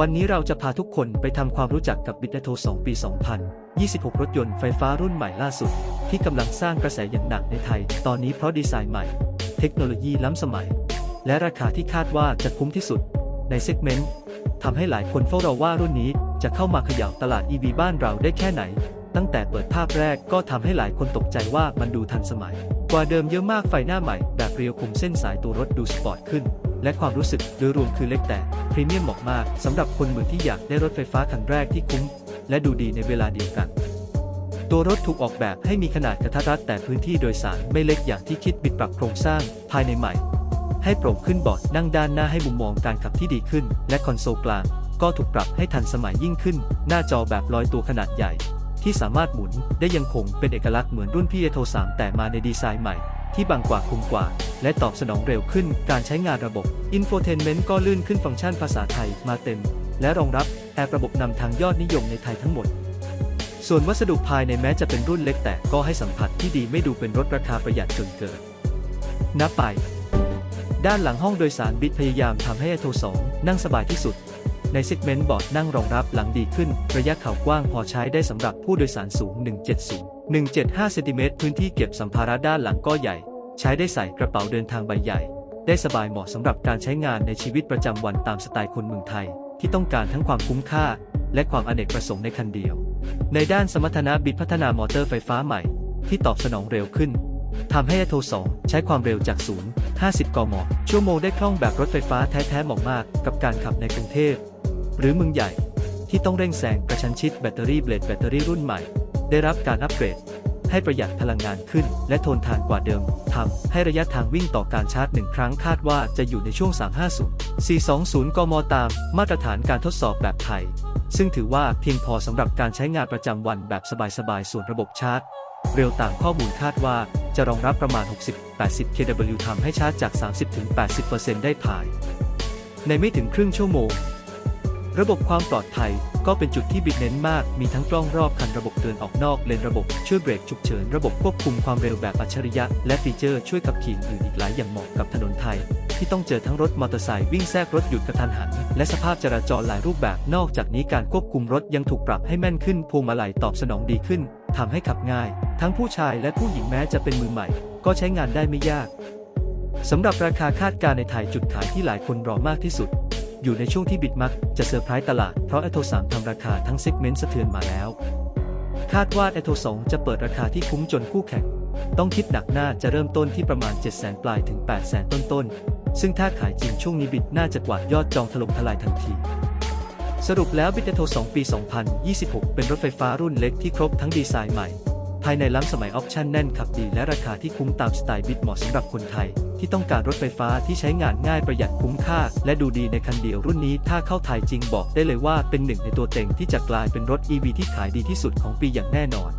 วันนี้เราจะพาทุกคนไปทำความรู้จักกับบิตโท2ปี 2026 รถยนต์ไฟฟ้ารุ่นใหม่ล่าสุด ที่กำลังสร้างกระแสอย่างหนักในไทย ตอนนี้เพราะดีไซน์ใหม่ เทคโนโลยีล้ำสมัย และราคาที่คาดว่าจะคุ้มที่สุด ในเซกเมนต์ทำให้หลายคนเฝ้ารอว่ารุ่นนี้จะเข้ามาขย่าตลาด EV บ้านเราได้แค่ไหน ตั้งแต่เปิดภาพแรกก็ทำให้หลายคนตกใจว่ามันดูทันสมัย กว่าเดิมเยอะมากไฟหน้าใหม่แบบเรียวคุมเส้นสายตัวรถดูสปอร์ตขึ้น และความรู้สึกโดยรวมคือเล็กแต่พรีเมียมเหมาะมากสำหรับคนมือที่อยากได้รถไฟฟ้าคันแรกที่คุ้ม และดูดีในเวลาเดียวกัน ตัวรถถูกออกแบบให้มีขนาดกระทัดรัดแต่พื้นที่โดยสารไม่เล็กอย่างที่คิดบิดปรับโครงสร้างภายในใหม่ ให้โปร่งขึ้นเบาะนั่งด้านหน้าให้มุมมองการขับที่ดีขึ้น และคอนโซลกลางก็ถูกปรับให้ทันสมัยยิ่งขึ้น หน้าจอแบบลอยตัวขนาดใหญ่ ที่สามารถหมุนได้ยังคงเป็นเอกลักษณ์เหมือนรุ่นพี่เอโท3แต่มาในดีไซน์ใหม่ ที่บางกว่าคมกว่า และตอบสนองเร็วขึ้น การใช้งานระบบ Infotainment ก็ลื่นขึ้นฟังก์ชันภาษาไทยมาเต็ม และรองรับแอร์ระบบนำทางยอดนิยมในไทยทั้งหมด ส่วนวัสดุภายในแม้จะเป็นรุ่นเล็กแต่ก็ให้สัมผัสที่ดีไม่ดูเป็นรถราคาประหยัดจนเกินนับไป ด้านหลังห้องโดยสารบิดพยายามทำให้ a โท2นั่งสบายที่สุด ในเซกเมนต์เบาะนั่งรองรับหลังดีขึ้น ระยะเข่ากว้างพอใช้ได้สำหรับผู้โดยสารสูง 170 175เซนติเมตรพื้นที่เก็บสัมภาระด้านหลังก็ใหญ่ ใช้ได้ใส่กระเป๋าเดินทางใบใหญ่ ได้สบายเหมาะสำหรับการใช้งานในชีวิตประจำวันตามสไตล์คนเมืองไทย ที่ต้องการทั้งความคุ้มค่า และความอเนกประสงค์ในคันเดียว ในด้านสมรรถนะบิดพัฒนามอเตอร์ไฟฟ้าใหม่ ที่ตอบสนองเร็วขึ้นทำให้อโท2 ใช้ความเร็วจากศูนย์50 กม ชั่วโมงได้คล่องแบบรถไฟฟ้าแท้ๆเหมาะมากกับการขับในกรุงเทพ หรือเมืองใหญ่ ที่ต้องเร่งแซงกระชั้นชิดแบตเตอรี่เบลดแบตเตอรี่รุ่นใหม่ ได้รับการอัปเกรด ให้ประหยัดพลังงานขึ้น และทนทานกว่าเดิมทำให้ระยะทางวิ่งต่อการชาร์จหนึ่งครั้งคาดว่าจะอยู่ในช่วง 350 420 กมตาม มาตรฐานการทดสอบแบบไทย ซึ่งถือว่าเพียงพอสำหรับการใช้งานประจำวันแบบสบายๆส่วนระบบชาร์จ เร็วตามข้อมูลคาดว่าจะรองรับประมาณ 60-80 kW ทำให้ชาร์จจาก 30-80%ได้ภาย ในไม่ถึงครึ่งชั่วโมง ระบบความปลอดภัยก็เป็นจุดที่บิดเน้นมาก มีทั้งกล้องรอบคันระบบเตือนออกนอกเลนระบบช่วยเบรกฉุกเฉิน ระบบควบคุมความเร็วแบบอัจฉริยะ และฟีเจอร์ช่วยขับขี่อื่นอีกหลายอย่างเหมาะกับถนนไทย ที่ต้องเจอทั้งรถมอเตอร์ไซค์วิ่งแทรกรถหยุดกระทันหัน และสภาพจราจรหลายรูปแบบ นอกจากนี้การควบคุมรถยังถูกปรับให้แม่นขึ้นพวงมาลัยตอบสนองดีขึ้นทำให้ขับง่าย ทั้งผู้ชายและผู้หญิงแม้จะเป็นมือใหม่ ก็ใช้งานได้ไม่ยากสำหรับราคาคาดการณ์ในไทยจุดขายที่หลายคนรอมากที่สุด อยู่ในช่วงที่บิดมักจะเซอร์ไพรส์ตลาด เพราะ a อโท3ทำราคาทั้งเซกเมนต์สะเทือนมาแล้ว คาดว่า a อโท2จะเปิดราคาที่คุ้มจนคู่แข่ง ต้องคิดหนักหน้าจะเริ่มต้นที่ประมาณ 7 0 0 0 0 0 ปลายถึง 8 0 0 0 0 0 ต้นๆ ซึ่งถ้าขายจริงช่วงนี้บิดน่าจะกวาดยอดจองถล่มทลายทันที สรุปแล้วบิด a อโท2ปี 2026 เป็นรถไฟฟ้ารุ่นเล็กที่ครบทั้งดีไซน์ใหม่ ภายในล้ำสมัยออปชั่นแน่นขับดีและราคาที่คุ้มตามสไตล์บิดเหมาะสำหรับคนไทย ที่ต้องการรถไฟฟ้าที่ใช้งานง่ายประหยัดคุ้มค่า และดูดีในคันเดียวรุ่นนี้ถ้าเข้าไทยจริงบอกได้เลยว่าเป็นหนึ่งในตัวเต็งที่จะกลายเป็นรถ EV ที่ขายดีที่สุดของปีอย่างแน่นอน